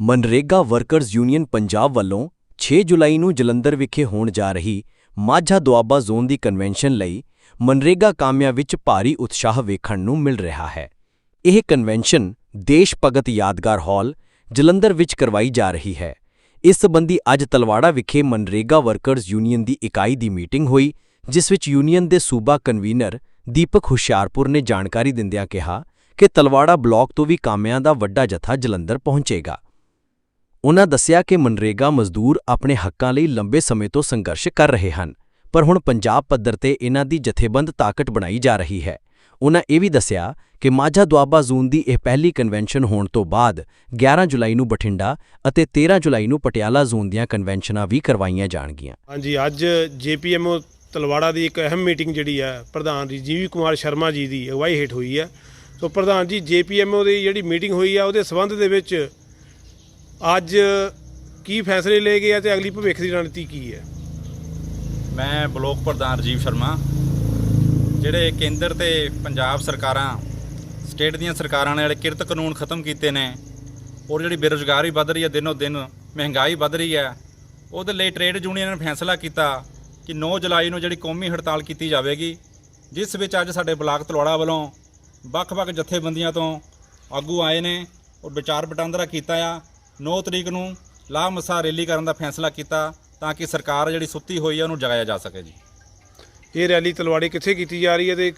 MNREGA workers union Punjab ਵੱਲੋਂ 6 ਜੁਲਾਈ ਨੂੰ ਜਲੰਧਰ ਵਿਖੇ ਹੋਣ ਜਾ ਰਹੀ ਮਾਝਾ ਦੁਆਬਾ ਜ਼ੋਨ ਦੀ ਕਨਵੈਨਸ਼ਨ ਲਈ ਮਨਰੇਗਾ ਕਾਮਿਆਂ ਵਿੱਚ ਭਾਰੀ ਉਤਸ਼ਾਹ ਵੇਖਣ ਨੂੰ ਮਿਲ ਰਿਹਾ ਹੈ। ਇਹ ਕਨਵੈਨਸ਼ਨ ਦੇਸ਼ ਭਗਤ ਯਾਦਗਾਰ ਹਾਲ ਜਲੰਧਰ ਵਿੱਚ ਕਰਵਾਈ ਜਾ ਰਹੀ ਹੈ। ਇਸ ਸਬੰਧੀ ਅੱਜ ਤਲਵਾੜਾ ਵਿਖੇ ਮਨਰੇਗਾ ਵਰਕਰਜ਼ ਯੂਨੀਅਨ ਦੀ ਇਕਾਈ ਦੀ ਮੀਟਿੰਗ ਹੋਈ, ਜਿਸ ਵਿੱਚ ਯੂਨੀਅਨ ਦੇ ਸੂਬਾ ਕਨਵੀਨਰ ਦੀਪਕ ਹੁਸ਼ਿਆਰਪੁਰ ਨੇ ਜਾਣਕਾਰੀ ਦਿੰਦਿਆਂ ਕਿਹਾ ਕਿ ਤਲਵਾੜਾ ਬਲਾਕ ਤੋਂ ਵੀ ਕਾਮਿਆਂ ਦਾ ਵੱਡਾ ਜਥਾ ਜਲੰਧਰ ਪਹੁੰਚੇਗਾ। ਉਹਨਾਂ ਦੱਸਿਆ ਕਿ ਮਨਰੇਗਾ ਮਜ਼ਦੂਰ ਆਪਣੇ ਹੱਕਾਂ ਲਈ ਲੰਬੇ ਸਮੇਂ ਤੋਂ ਸੰਘਰਸ਼ ਕਰ ਰਹੇ ਹਨ, ਪਰ ਹੁਣ ਪੰਜਾਬ ਪੱਧਰ ਤੇ ਇਹਨਾਂ ਦੀ ਜਥੇਬੰਦ ਤਾਕਤ ਬਣਾਈ ਜਾ ਰਹੀ ਹੈ। ਉਹਨਾਂ ਇਹ ਵੀ ਦੱਸਿਆ ਕਿ ਮਾਝਾ ਦੁਆਬਾ ਜ਼ੋਨ ਦੀ ਇਹ ਪਹਿਲੀ ਕਨਵੈਨਸ਼ਨ ਹੋਣ ਤੋਂ ਬਾਅਦ 11 ਜੁਲਾਈ ਨੂੰ ਬਠਿੰਡਾ ਅਤੇ 13 ਜੁਲਾਈ ਨੂੰ ਪਟਿਆਲਾ ਜ਼ੋਨ ਦੀਆਂ ਕਨਵੈਨਸ਼ਨਾਂ ਵੀ ਕਰਵਾਈਆਂ ਜਾਣਗੀਆਂ। ਹਾਂਜੀ, ਅੱਜ ਜੇਪੀਐਮਓ ਤਲਵਾੜਾ ਦੀ ਇੱਕ ਅਹਿਮ ਮੀਟਿੰਗ ਜਿਹੜੀ ਹੈ ਪ੍ਰਧਾਨ ਜੀ ਜੀਵੀ ਕੁਮਾਰ ਸ਼ਰਮਾ ਜੀ ਦੀ ਅਗਵਾਈ ਹੇਠ ਹੋਈ ਹੈ ਸੋ ਪ੍ਰਧਾਨ ਜੀ, ਜੇਪੀਐਮਓ ਦੀ ਜਿਹੜੀ ਮੀਟਿੰਗ ਹੋਈ ਹੈ ਉਹਦੇ ਸਬੰਧ ਦੇ ਵਿੱਚ ਅੱਜ ਕੀ ਫੈਸਲੇ ਲਏ ਗਏ ਆ ਤੇ ਅਗਲੀ ਭਵਿੱਖ ਦੀ ਰਣਨੀਤੀ ਕੀ ਹੈ? ਮੈਂ ਬਲੋਕ ਪ੍ਰਧਾਨ ਰਜੀਵ ਸ਼ਰਮਾ। ਜਿਹੜੇ ਕੇਂਦਰ ਤੇ ਪੰਜਾਬ ਸਰਕਾਰਾਂ, ਸਟੇਟ ਦੀਆਂ ਸਰਕਾਰਾਂ ਨੇ ਜਿਹੜੇ ਕਿਰਤ ਕਾਨੂੰਨ ਖਤਮ ਕੀਤੇ ਨੇ, ਔਰ ਜਿਹੜੀ ਬੇਰੁਜ਼ਗਾਰੀ ਵੱਧ ਰਹੀ ਹੈ ਦਿਨੋ ਦਿਨ, ਮਹਿੰਗਾਈ ਵੱਧ ਰਹੀ ਹੈ, ਉਹਦੇ ਲਈ ਟ੍ਰੇਡ ਯੂਨੀਅਨ ਨੇ ਫੈਸਲਾ ਕੀਤਾ ਕਿ 9 ਜੁਲਾਈ ਨੂੰ ਜਿਹੜੀ ਕੌਮੀ ਹੜਤਾਲ ਕੀਤੀ ਜਾਵੇਗੀ, ਜਿਸ ਵਿੱਚ ਅੱਜ ਸਾਡੇ ਬਲਾਕ ਤਲਵਾੜਾ ਵੱਲੋਂ ਵੱਖ-ਵੱਖ ਜਥੇਬੰਦੀਆਂ ਤੋਂ ਆਗੂ ਆਏ ਨੇ, ਔਰ ਵਿਚਾਰ ਵਟਾਂਦਰਾ ਕੀਤਾ ਆ। 9 ਤਰੀਕ ਨੂੰ ਲਾਮਸਾ ਰੈਲੀ ਕਰਨ ਦਾ ਫੈਸਲਾ ਕੀਤਾ ਤਾਂ ਕਿ ਸਰਕਾਰ ਜਿਹੜੀ ਸੁੱਤੀ ਹੋਈ ਹੈ ਉਹਨੂੰ ਜਗਾਇਆ ਜਾ ਸਕੇ ਜੀ। ਇਹ ਰੈਲੀ ਤਲਵਾੜੇ ਕਿੱਥੇ ਕੀਤੀ ਜਾ ਰਹੀ ਹੈ ਤੇ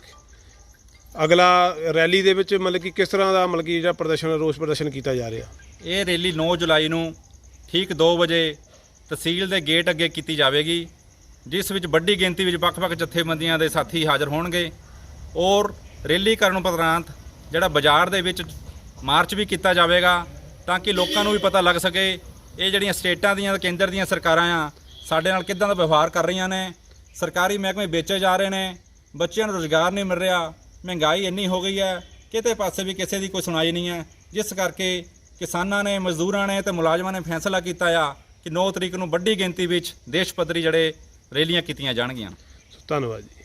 ਅਗਲਾ ਰੈਲੀ ਦੇ ਵਿੱਚ ਮਤਲਬ ਕਿ ਕਿਸ ਤਰ੍ਹਾਂ ਦਾ ਮਤਲਬ ਕਿ ਜਿਹੜਾ ਪ੍ਰਦਰਸ਼ਨ ਰੋਸ ਪ੍ਰਦਰਸ਼ਨ ਕੀਤਾ ਜਾ ਰਿਹਾ? ਇਹ ਰੈਲੀ 9 ਜੁਲਾਈ ਨੂੰ ਠੀਕ 2 ਵਜੇ ਤਹਿਸੀਲ ਦੇ ਗੇਟ ਅੱਗੇ ਕੀਤੀ ਜਾਵੇਗੀ ਜਿਸ ਵਿੱਚ ਵੱਡੀ ਗਿਣਤੀ ਵਿੱਚ ਵੱਖ-ਵੱਖ ਜਥੇਬੰਦੀਆਂ ਦੇ ਸਾਥੀ ਹਾਜ਼ਰ ਹੋਣਗੇ ਔਰ ਰੈਲੀ ਕਰਨ ਉਪਰੰਤ ਜਿਹੜਾ ਬਾਜ਼ਾਰ ਦੇ ਵਿੱਚ ਮਾਰਚ ਵੀ ਕੀਤਾ ਜਾਵੇਗਾ ਤਾਂ ਕਿ ਲੋਕਾਂ ਨੂੰ ਵੀ ਪਤਾ ਲੱਗ ਸਕੇ ਇਹ ਜਿਹੜੀਆਂ ਸਟੇਟਾਂ ਦੀਆਂ ਤੇ ਕੇਂਦਰ ਦੀਆਂ ਸਰਕਾਰਾਂ ਆ, ਸਾਡੇ ਨਾਲ ਕਿੱਦਾਂ ਦਾ ਵਿਵਹਾਰ ਕਰ ਰਹੀਆਂ ਨੇ, ਸਰਕਾਰੀ ਮਹਿਕਮੇ ਵੇਚੇ ਜਾ ਰਹੇ ਨੇ, ਬੱਚਿਆਂ ਨੂੰ ਰੁਜ਼ਗਾਰ ਨਹੀਂ ਮਿਲ ਰਿਹਾ, ਮਹਿੰਗਾਈ ਇੰਨੀ ਹੋ ਗਈ ਹੈ, ਕਿਤੇ ਪਾਸੇ ਵੀ ਕਿਸੇ ਦੀ ਕੋਈ ਸੁਣਾਈ ਨਹੀਂ ਹੈ, ਜਿਸ ਕਰਕੇ ਕਿਸਾਨਾਂ ਨੇ, ਮਜ਼ਦੂਰਾਂ ਨੇ ਤੇ ਮੁਲਾਜ਼ਮਾਂ ਨੇ ਫੈਸਲਾ ਕੀਤਾ ਆ ਕਿ 9 ਤਰੀਕ ਨੂੰ ਵੱਡੀ ਗਿਣਤੀ ਵਿੱਚ ਦੇਸ਼ ਪੱਧਰੀ ਜਿਹੜੇ ਰੈਲੀਆਂ ਕੀਤੀਆਂ ਜਾਣਗੀਆਂ। ਧੰਨਵਾਦ ਜੀ।